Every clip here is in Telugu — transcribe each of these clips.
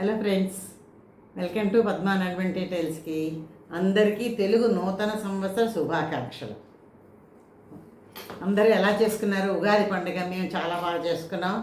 హలో ఫ్రెండ్స్ వెల్కమ్ టు పద్మాన్ నడ్వెన్ అందరికీ తెలుగు నూతన సంవత్సర శుభాకాంక్షలు. అందరూ ఎలా చేసుకున్నారు? ఉగాది పండుగ మేము చాలా బాగా చేసుకున్నాం.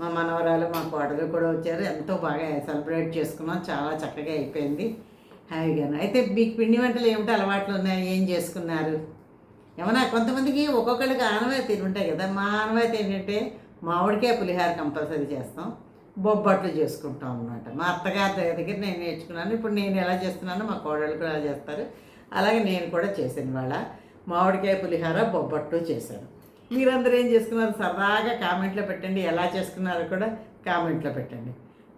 మా మనవరాలు మా కోడలు కూడా వచ్చారు. ఎంతో బాగా సెలబ్రేట్ చేసుకున్నాం. చాలా చక్కగా అయిపోయింది. హ్యాపీగాను అయితే మీకు పిండి వంటలు ఏమిటి అలవాట్లు ఉన్నాయి? ఏం చేసుకున్నారు? ఏమన్నా కొంతమందికి ఒక్కొక్కరికి ఆనవాయితీలు ఉంటాయి కదా. మా ఆనవాయితీ ఏంటంటే మామిడికాయ పులిహార కంపల్సరీ చేస్తాం. బొబ్బట్లు చేసుకుంటాం అనమాట మా అత్తగారి దగ్గర నేను నేర్చుకున్నాను. ఇప్పుడు నేను ఎలా చేస్తున్నానో మా కోడళ్ళు కూడా ఎలా చేస్తారు. అలాగే నేను కూడా చేశాను వాళ్ళ మామిడికాయ పులిహార బొబ్బట్లు చేశాను. మీరందరూ ఏం చేసుకున్నారు? సరదాగా కామెంట్లో పెట్టండి. ఎలా చేసుకున్నారో కూడా కామెంట్లో పెట్టండి.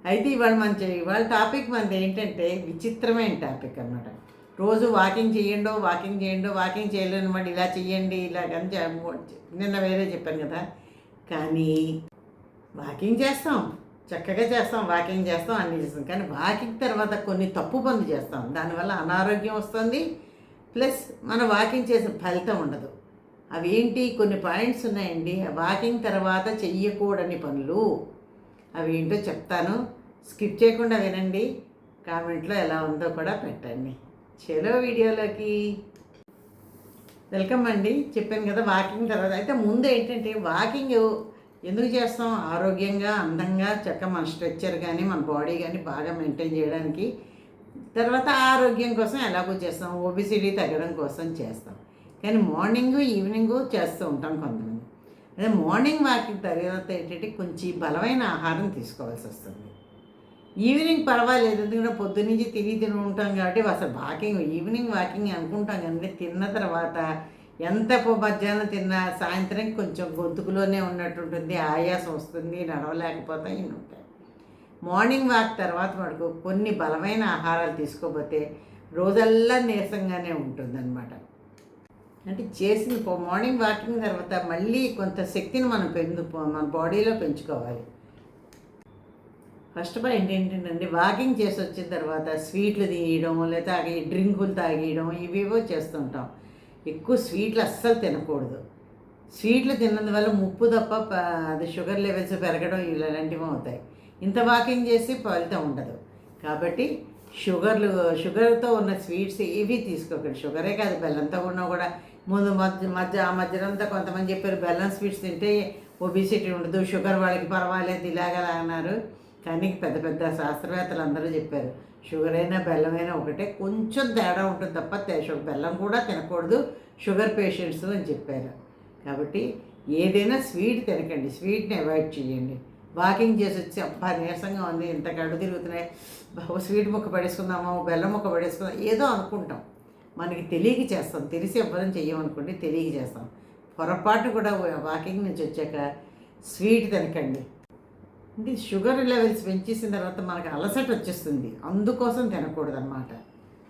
అయితే ఇవాళ మంచి ఇవాళ టాపిక్ మనది ఏంటంటే విచిత్రమైన టాపిక్ అన్నమాట. రోజు వాకింగ్ చేయండో వాకింగ్ చేయండో వాకింగ్ చేయలేనమాట. ఇలా చెయ్యండి ఇలా కానీ నిన్న వేరే చెప్పాను కదా. కానీ వాకింగ్ చేస్తాం. చక్కగా చేస్తాం వాకింగ్ చేస్తాం అన్నీ చేస్తాం. కానీ వాకింగ్ తర్వాత కొన్ని తప్పు పనులు చేస్తాం. దానివల్ల అనారోగ్యం వస్తుంది. ప్లస్ మన వాకింగ్ చేసే ఫలితం ఉండదు. అవి ఏంటి కొన్ని పాయింట్స్ ఉన్నాయండి. వాకింగ్ తర్వాత చెయ్యకూడని పనులు. అవి ఏంటో చెప్తాను. స్కిప్ చేయకుండా వినండి. కామెంట్లో ఎలా ఉందో కూడా పెట్టండి. చలో వీడియోలోకి. వెల్కమ్ అండి. చెప్పాను కదా వాకింగ్ తర్వాత. అయితే ముందు ఏంటంటే వాకింగ్ ఎందుకు చేస్తాం? ఆరోగ్యంగా అందంగా చక్క మన స్ట్రక్చర్ కానీ మన బాడీ కానీ బాగా మెయింటైన్ చేయడానికి. తర్వాత ఆరోగ్యం కోసం ఎలాగో చేస్తాం? ఒబిసిటీ తగ్గడం కోసం చేస్తాం. కానీ మార్నింగ్ ఈవినింగ్ చేస్తూ ఉంటాం కొంతమంది. అదే మార్నింగ్ వాకింగ్ తర్వాత ఏంటంటే కొంచెం బలమైన ఆహారం తీసుకోవాల్సి వస్తుంది. ఈవినింగ్ పర్వాలేదు. ఎందుకంటే పొద్దునుంచి తిని తిని ఉంటాం కాబట్టి అసలు వాకింగ్ ఈవినింగ్ వాకింగ్ అనుకుంటాం కానీ తిన్న తర్వాత ఎంత పో మధ్యాహ్నం తిన్నా సాయంత్రం కొంచెం గొంతుకులోనే ఉన్నట్టుంటుంది ఆయాసం వస్తుంది నడవలేకపోతే ఇన్ని ఉంటాయి. మార్నింగ్ వాక్ తర్వాత మనకు కొన్ని బలమైన ఆహారాలు తీసుకోబోతే రోజల్లా నీరసంగానే ఉంటుందన్నమాట. అంటే చేసిన మార్నింగ్ వాకింగ్ తర్వాత మళ్ళీ కొంత శక్తిని మనం పెందు మన బాడీలో పెంచుకోవాలి. ఫస్ట్ పాయింట్ ఏంటంటే వాకింగ్ చేసి వచ్చిన తర్వాత స్వీట్లు తీయడం లేదా అవి డ్రింకులు తాగేయడం ఇవేవో చేస్తుంటాం. ఎక్కువ స్వీట్లు అస్సలు తినకూడదు. స్వీట్లు తిన్నందువల్ల ముప్పు తప్ప ప- అది షుగర్ లెవెల్స్ పెరగడం ఇలాంటివి అవుతాయి. ఇంత వాకింగ్ చేసి ఫలితం ఉండదు. కాబట్టి షుగర్లు షుగర్తో ఉన్న స్వీట్స్ ఏవి తీసుకోకండి. షుగరే కాదు బెల్లంతో ఉన్నా కూడా ముందు మధ్య మధ్య ఆ మధ్యనంతా కొంతమంది చెప్పారు బెల్లం స్వీట్స్ తింటే ఒబిసిటీ ఉండదు షుగర్ వాళ్ళకి పర్వాలేదు ఇలాగా అన్నారు. కానీ పెద్ద పెద్ద శాస్త్రవేత్తలు అందరూ చెప్పారు షుగర్ అయినా బెల్లమైనా ఒకటే. కొంచెం తేడా ఉంటుంది తప్ప బెల్లం కూడా తినకూడదు. షుగర్ పేషెంట్స్ అని చెప్పారు. కాబట్టి ఏదైనా స్వీట్ తినకండి. స్వీట్ని అవాయిడ్ చేయండి. వాకింగ్ చేసి వచ్చి అబ్బా నీరసంగా ఉంది. ఇంత గడ్డు తిరుగుతున్నాయి. బాబు స్వీట్ ముక్క పడేసుకుందామా? బెల్లం ముక్క పడేసుకుందాం ఏదో అనుకుంటాం. మనకి తెలియక చేస్తాం. తెలిసి ఎవ్వరం చెయ్యమనుకోండి తెలియక చేస్తాం. పొరపాటు కూడా వాకింగ్ నుంచి వచ్చాక స్వీట్ తినకండి. అంటే షుగర్ లెవెల్స్ పెంచేసిన తర్వాత మనకు అలసట వచ్చేస్తుంది. అందుకోసం తినకూడదు అనమాట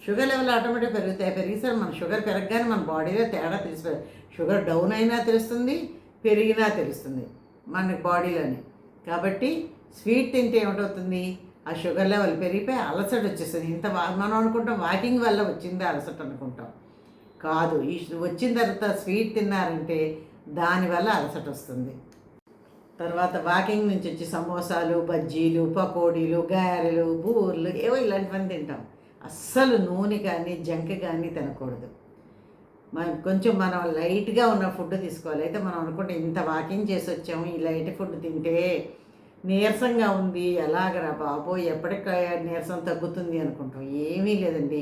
షుగర్ లెవెల్ ఆటోమేటిక్ పెరుగుతాయి. పెరిగితే మన షుగర్ పెరగగానే మన బాడీలో తేడా తెలిసిపోయి షుగర్ డౌన్ అయినా తెలుస్తుంది పెరిగినా తెలుస్తుంది మన బాడీలోనే. కాబట్టి స్వీట్ తింటే ఏమిటవుతుంది? ఆ షుగర్ లెవెల్ పెరిగిపోయి అలసట వచ్చేస్తుంది. ఇంత మనం అనుకుంటాం వాకింగ్ వల్ల వచ్చిందే అలసట అనుకుంటాం. కాదు ఈ వచ్చిన తర్వాత స్వీట్ తిన్నారంటే దానివల్ల అలసట వస్తుంది. తర్వాత వాకింగ్ నుంచి వచ్చి సమోసాలు బజ్జీలు పకోడీలు గారెలు బూర్లు ఏవో ఇలాంటివన్నీ తింటాం. అస్సలు నూనె కానీ జంక్ కానీ తినకూడదు. మనం కొంచెం మనం లైట్గా ఉన్న ఫుడ్ తీసుకోవాలి. అయితే మనం అనుకుంటే ఇంత వాకింగ్ చేసి వచ్చాము ఈ లైట్ ఫుడ్ తింటే నీరసంగా ఉంది ఎలాగరా బాబో ఎప్పటికి నీరసం తగ్గుతుంది అనుకుంటాం. ఏమీ లేదండి.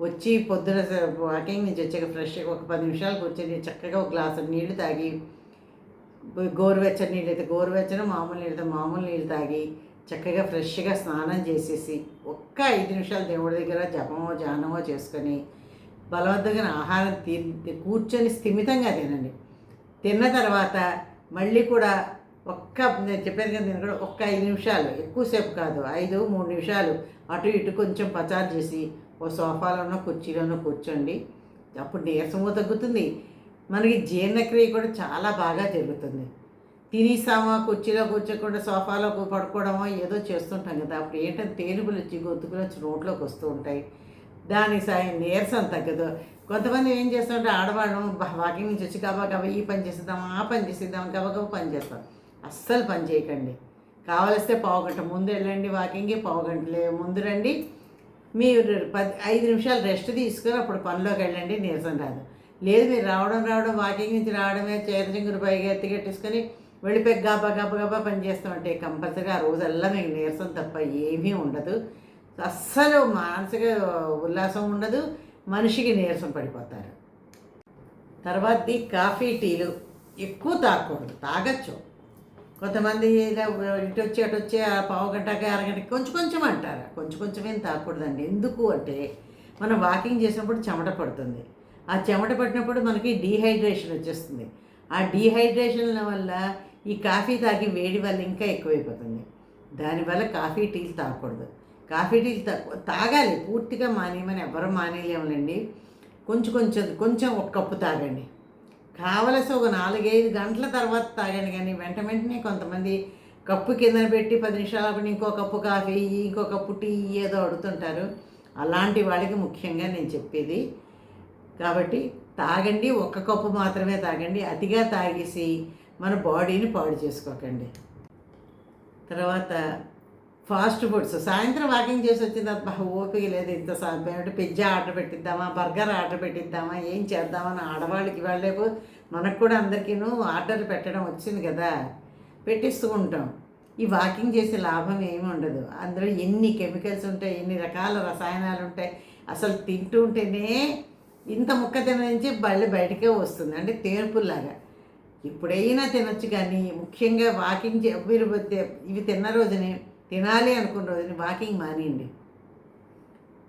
వచ్చి పొద్దున వాకింగ్ నుంచి వచ్చాక ఫ్రెష్గా ఒక పది నిమిషాలకు వచ్చి చక్కగా ఒక గ్లాసు నీళ్ళు తాగి గోరువెచ్చని నీళ్ళు అయితే గోరువెచ్చని మామూలు నీళ్ళతో మామూలు నీళ్ళు తాగి చక్కగా ఫ్రెష్గా స్నానం చేసేసి ఒక్క ఐదు నిమిషాలు దేవుడి దగ్గర జపమో జానమో చేసుకొని బలవంతంగా ఆహారం తిని కూర్చొని స్థిమితంగా తినండి. తిన్న తర్వాత మళ్ళీ కూడా ఒక్క నేను చెప్పాను కదా నేను కూడా ఒక్క ఐదు నిమిషాలు ఎక్కువసేపు కాదు ఐదు మూడు నిమిషాలు అటు ఇటు కొంచెం పచారు చేసి ఓ సోఫాలోనో కుర్చీలోనో కూర్చోండి. అప్పుడు నీరసము తగ్గుతుంది. మనకి జీర్ణక్రియ కూడా చాలా బాగా జరుగుతుంది. తినేసామా కుర్చీలో కూర్చోకుండా సోఫాలో పడుకోవడమో ఏదో చేస్తుంటాం కదా అప్పుడు ఏంటంటే తేనుగులు వచ్చి గొంతుకులు వచ్చి రోడ్లోకి వస్తూ ఉంటాయి. దాని సాయం నీరసం తగ్గదు. కొంతమంది ఏం చేస్తుంటే ఆడవాళ్ళం వాకింగ్ నుంచి వచ్చి గబా గబా ఈ పని చేసేద్దాం ఆ పని చేసేద్దాం గబా గబా పని చేస్తాం. అస్సలు పని చేయకండి. కావలిస్తే పావు గంట ముందు వెళ్ళండి వాకింగ్కి పావు ముందు రండి. మీరు పది ఐదు నిమిషాలు రెస్ట్ తీసుకుని అప్పుడు పనిలోకి వెళ్ళండి నీరసం రాదు. లేదు మీరు రావడం రావడం వాకింగ్ నుంచి రావడమే చేతచింగురు పైగా ఎత్తికెట్టేసుకొని వెళ్ళిపోయి గబా గబా గబా పని చేస్తామంటే కంపల్సరీగా ఆ రోజల్లా మీకు నీరసం తప్ప ఏమీ ఉండదు. అస్సలు మానసిక ఉల్లాసం ఉండదు మనిషికి నీరసం పడిపోతారు. తర్వాతది కాఫీ టీలు. ఎక్కువ తాగకూడదు తాగొచ్చు. కొంతమంది ఇటు వచ్చి అటు వచ్చి ఆ పావు గంటకి అరగంటకి కొంచెం కొంచెం అంటారు. కొంచెం కొంచెమేం తాగకూడదండి. ఎందుకు అంటే మనం వాకింగ్ చేసినప్పుడు చెమట పడుతుంది. ఆ చెమట పట్టినప్పుడు మనకి డీహైడ్రేషన్ వచ్చేస్తుంది. ఆ డీహైడ్రేషన్ వల్ల ఈ కాఫీ తాగి వేడి వల్ల ఇంకా ఎక్కువైపోతుంది. దానివల్ల కాఫీ టీలు తాగకూడదు. కాఫీ టీలు తా- తాగాలి. పూర్తిగా మానేయమని ఎవరు మానేయలేములండి. కొంచెం కొంచెం కొంచెం ఒక కప్పు తాగండి. కావలసి ఒక నాలుగైదు గంటల తర్వాత తాగండి కానీ వెంట వెంటనే కొంతమంది కప్పు కింద పెట్టి పది నిమిషాలు అప్పుడు ఇంకో కప్పు కాఫీ ఇంకో కప్పు టీ ఏదో అడుగుతుంటారు. అలాంటి వాళ్ళకి ముఖ్యంగా నేను చెప్పేది కాబట్టి తాగండి ఒక్క కప్పు మాత్రమే తాగండి అతిగా తాగేసి మన బాడీని పాడు చేసుకోకండి. తర్వాత ఫాస్ట్ ఫుడ్స్ సాయంత్రం వాకింగ్ చేసి వచ్చిన తర్వాత ఓపిక లేదు ఇంత సాధ్యమైనట్టు పిజ్జా ఆర్డర్ పెట్టిద్దామా బర్గర్ ఆర్డర్ పెట్టిద్దామా ఏం చేద్దామని ఆడవాళ్ళకి వాళ్ళేపు మనకు కూడా అందరికీను ఆర్డర్ పెట్టడం వచ్చింది కదా పెట్టిస్తూ ఉంటాం. ఈ వాకింగ్ చేసే లాభం ఏమి ఉండదు. అందులో ఎన్ని కెమికల్స్ ఉంటాయి ఎన్ని రకాల రసాయనాలు ఉంటాయి అసలు తింటూ ఉంటేనే ఇంత ముక్క తిన నుంచి బళ్ళు బయటకే వస్తుంది. అంటే తేర్పులాగా ఎప్పుడైనా తినొచ్చు కానీ ముఖ్యంగా వాకింగ్ మీరు ఇవి తిన్న రోజుని తినాలి అనుకున్న రోజుని వాకింగ్ మానేయండి.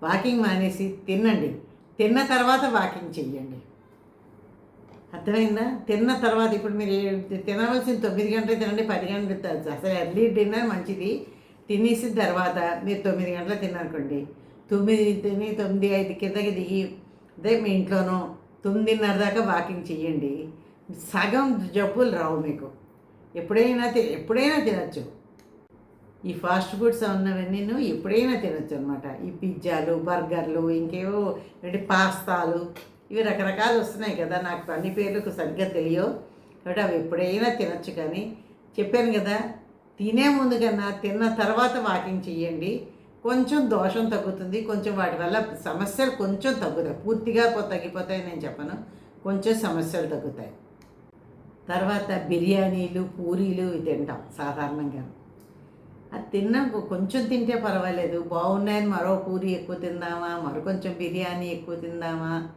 వాకింగ్ మానేసి తినండి తిన్న తర్వాత వాకింగ్ చెయ్యండి. అర్థమైందా? తిన్న తర్వాత ఇప్పుడు మీరు తినవలసిన తొమ్మిది గంటలు తినండి పది గంటలు అసలు ఎర్లీ డిన్నర్ మంచిది. తినేసిన తర్వాత మీరు తొమ్మిది గంటలు తిన్నారనుకోండి తొమ్మిది తిని తొమ్మిది ఐదు కిందకి దిగి అదే మీ ఇంట్లోనూ తొమ్మిదిన్నర దాకా వాకింగ్ చేయండి సగం జబ్బులు రావు మీకు. ఎప్పుడైనా తి- ఎప్పుడైనా తినచ్చు. ఈ ఫాస్ట్ ఫుడ్స్ ఉన్నవన్నీ ఎప్పుడైనా తినొచ్చు అనమాట ఈ పిజ్జాలు బర్గర్లు ఇంకేవో అంటే పాస్తాలు ఇవి రకరకాలు వస్తున్నాయి కదా. నాకు అన్ని పేర్లకు సరిగ్గా తెలియవు. కాబట్టి అవి ఎప్పుడైనా తినొచ్చు కానీ చెప్పాను కదా తినే ముందు కన్నా తిన్న తర్వాత వాకింగ్ చేయండి కొంచెం దోషం తగ్గుతుంది. కొంచెం వాటి వల్ల సమస్యలు కొంచెం తగ్గుతాయి. పూర్తిగా తగ్గిపోతాయి నేను చెప్పను. కొంచెం సమస్యలు తగ్గుతాయి. తర్వాత బిర్యానీలు పూరీలు ఇవి తింటాం సాధారణంగా. అది తిన్నా కొంచెం తింటే పర్వాలేదు. బాగున్నాయని మరో పూరి ఎక్కువ తిందామా? మరో కొంచెం బిర్యానీ ఎక్కువ తిందామా?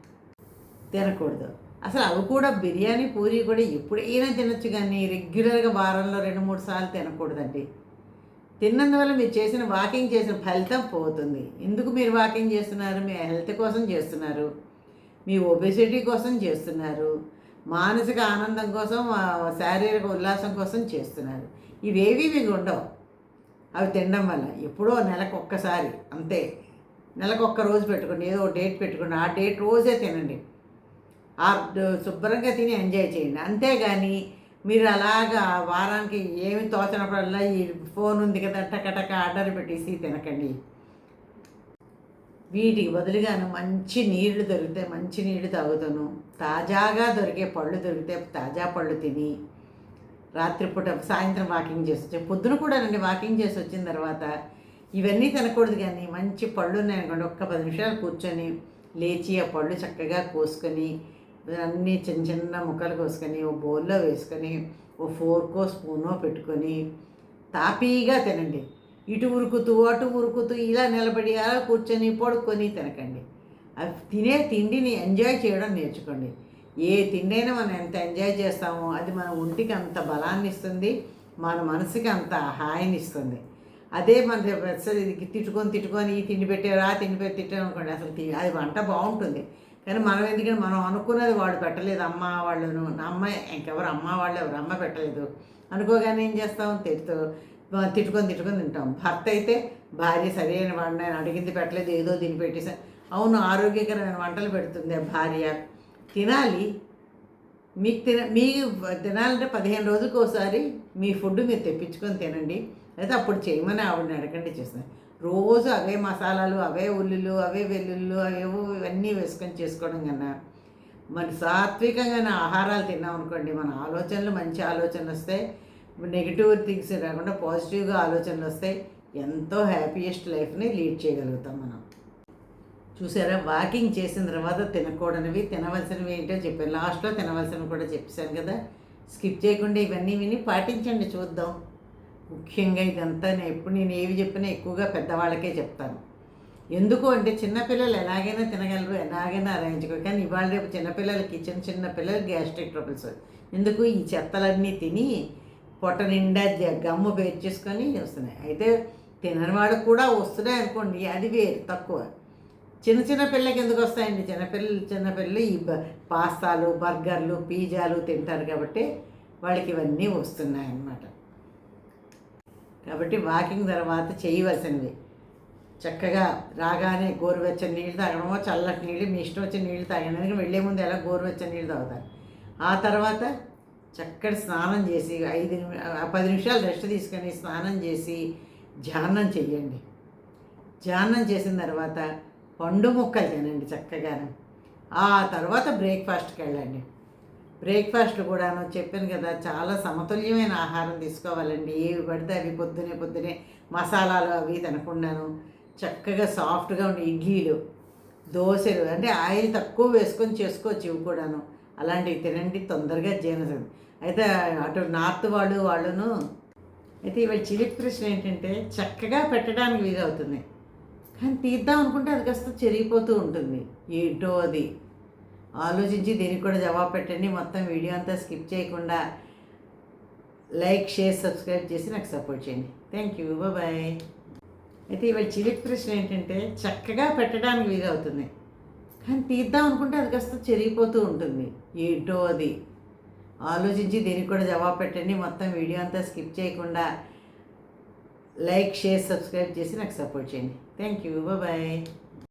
తినకూడదు. అసలు అవి కూడా బిర్యానీ పూరి కూడా ఎప్పుడైనా తినొచ్చు కానీ రెగ్యులర్గా వారంలో రెండు మూడు సార్లు తినకూడదండి. తిన్నందువల్ల మీరు చేసిన వాకింగ్ చేసిన ఫలితం పోతుంది. ఎందుకు మీరు వాకింగ్ చేస్తున్నారు? మీ హెల్త్ కోసం చేస్తున్నారు. మీ ఒబెసిటీ కోసం చేస్తున్నారు. మానసిక ఆనందం కోసం శారీరక ఉల్లాసం కోసం చేస్తున్నారు. ఇవేవి మీకు ఉండవు. అవి తినడం వల్ల. ఎప్పుడో నెలకు ఒక్కసారి అంతే. నెలకు ఒక్క రోజు పెట్టుకోండి. ఏదో ఒక డేట్ పెట్టుకోండి. ఆ డేట్ రోజే తినండి. ఆ శుభ్రంగా తిని ఎంజాయ్ చేయండి. అంతేగాని మీరు అలాగా వారానికి ఏమి తోచినప్పుడల్లా ఈ ఫోన్ ఉంది కదా టకటక ఆర్డర్ పెట్టేసి తినకండి. వీటికి బదులుగాను మంచి నీళ్ళు దొరికితే మంచి నీళ్ళు తాగుతాను. తాజాగా దొరికే పళ్ళు దొరికితే తాజా పళ్ళు తిని రాత్రిపూట సాయంత్రం వాకింగ్ చేసి వచ్చాను పొద్దున కూడా రండి వాకింగ్ చేసి వచ్చిన తర్వాత ఇవన్నీ తినకూడదు కానీ మంచి పళ్ళు ఉన్నాయనుకోండి ఒక్క పది నిమిషాలు కూర్చొని లేచి ఆ పళ్ళు చక్కగా కోసుకొని అన్నీ చిన్న చిన్న ముక్కలు కోసుకొని ఓ బౌల్లో వేసుకొని ఓ ఫోర్కో స్పూనో పెట్టుకొని తాపీగా తినండి. ఇటు ఉరుకుతూ అటు ఉరుకుతూ ఇలా నిలబడి అలా కూర్చొని పడుకొని తినకండి. అవి తినే తిండిని ఎంజాయ్ చేయడం నేర్చుకోండి. ఏ తిండి అయినా మనం ఎంత ఎంజాయ్ చేస్తామో అది మన ఒంటికి అంత బలాన్ని ఇస్తుంది మన మనసుకి అంత హాయిని ఇస్తుంది. అదే మన అసలు ఇది తిట్టుకొని తిట్టుకొని ఈ తిండి పెట్టారు ఆ తిండి పెట్టి తిట్టారు అనుకోండి అసలు తి- అది వంట బాగుంటుంది. కానీ మనం ఎందుకంటే మనం అనుకున్నది వాడు పెట్టలేదు అమ్మ వాళ్ళను నా అమ్మ ఇంకెవరు అమ్మ వాళ్ళు ఎవరు అమ్మ పెట్టలేదు. అనుకోగానే ఏం చేస్తాం? తిడుతూ తిట్టుకొని తిట్టుకొని తింటాం. భర్త అయితే భార్య సరైన వాడిని నేను అడిగింది పెట్టలేదు ఏదో దీన్ని పెట్టేసా. అవును ఆరోగ్యకరమైన వంటలు పెడుతుంది భార్య. తినాలి. మీకు తిన మీ తినాలంటే పదిహేను రోజులకు ఒకసారి మీ ఫుడ్ మీరు తెప్పించుకొని తినండి. అయితే అప్పుడు చేయమని ఆవిడని అడగండి చేస్తాను రోజు అవే మసాలాలు అవే ఉల్లులు అవే వెల్లుల్లు అవేవో ఇవన్నీ వేసుకొని చేసుకోవడం కన్నా మన సాత్వికంగా ఆహారాలు తిన్నాం అనుకోండి మన ఆలోచనలు మంచి ఆలోచనలు వస్తాయి. నెగిటివ్ థింగ్స్ రాకుండా పాజిటివ్గా ఆలోచనలు వస్తాయి. ఎంతో హ్యాపీయెస్ట్ లైఫ్ని లీడ్ చేయగలుగుతాం మనం. చూసారా? వాకింగ్ చేసిన తర్వాత తినకూడనివి తినవలసినవి ఏంటో చెప్పాను. లాస్ట్లో తినవలసినవి కూడా చెప్పాను కదా. స్కిప్ చేయకుండా ఇవన్నీ విని పాటించండి చూద్దాం. ముఖ్యంగా ఇదంతా నేను ఎప్పుడు నేను ఏవి చెప్పినా ఎక్కువగా పెద్దవాళ్ళకే చెప్తాను. ఎందుకు అంటే చిన్నపిల్లలు ఎలాగైనా తినగలరు ఎలాగైనా అరేంజ్ కానీ ఇవాళ రేపు చిన్నపిల్లలకి చిన్న చిన్న పిల్లలు గ్యాస్ట్రిక్ ట్రబుల్స్ ఎందుకు? ఈ చెత్తలన్నీ తిని పొట్ట నిండా గమ్ము పేర్చేసుకొని వస్తున్నాయి. అయితే తినని వాళ్ళకు కూడా వస్తున్నాయి అనుకోండి అది వేరు తక్కువ. చిన్న చిన్న పిల్లలకి ఎందుకు వస్తాయండి? చిన్నపిల్లలు చిన్నపిల్లలు ఈ పాస్తాలు బర్గర్లు పిజ్జాలు తింటారు కాబట్టి వాళ్ళకి ఇవన్నీ వస్తున్నాయి అన్నమాట కాబట్టి వాకింగ్ తర్వాత చేయవలసినవి. చక్కగా రాగానే గోరువెచ్చని నీళ్ళు తాగడమో చల్లటి నీళ్ళు మీ ఇష్టం వచ్చిన నీళ్ళు తాగడానికి వెళ్ళే ముందు ఎలా గోరువెచ్చని నీళ్ళు తాగుతారు? ఆ తర్వాత చక్కటి స్నానం చేసి ఐదు పది నిమిషాలు రెస్ట్ తీసుకొని స్నానం చేసి ధ్యానం చెయ్యండి. ధ్యానం చేసిన తర్వాత పండు ముక్కలు తినండి చక్కగా ఆ తర్వాత బ్రేక్ఫాస్ట్కి వెళ్ళండి. బ్రేక్ఫాస్ట్ కూడాను చెప్పాను కదా చాలా సమతుల్యమైన ఆహారం తీసుకోవాలండి. ఏవి పడితే అవి పొద్దునే పొద్దునే మసాలాలు అవి తినకుండాను చక్కగా సాఫ్ట్గా ఉండే ఇడ్లీలు దోశలు అంటే ఆయిల్ తక్కువ వేసుకొని చేసుకోవచ్చు ఇవి కూడాను. అలాంటివి తినండి తొందరగా జీర్ణం అయితే అటు నార్త్ వాళ్ళు వాళ్ళను అయితే ఇవాళ చిలిపి ప్రశ్న ఏంటంటే చక్కగా పెట్టడానికి వీలవుతుంది. కానీ తీద్దాం అనుకుంటే అది కాస్త చెరిగిపోతూ ఉంటుంది. ఏంటో అది? ఆలోచించి దీనికి కూడా జవాబు పెట్టండి. మొత్తం వీడియో అంతా స్కిప్ చేయకుండా లైక్ షేర్ సబ్స్క్రైబ్ చేసి నాకు సపోర్ట్ చేయండి. థ్యాంక్ యూ బాయ్ అయితే ఇవాళ చిలిపి ప్రశ్న ఏంటంటే చక్కగా పెట్టడానికి వీలవుతుంది కానీ తీద్దాం అనుకుంటే అది కాస్త చెరిగిపోతూ ఉంటుంది. ఏంటో అది. ఆలోచించి దీనికి కూడా జవాబు పెట్టండి. మొత్తం వీడియో అంతా స్కిప్ చేయకుండా లైక్ షేర్ సబ్స్క్రైబ్ చేసి నాకు సపోర్ట్ చేయండి. Thank you bye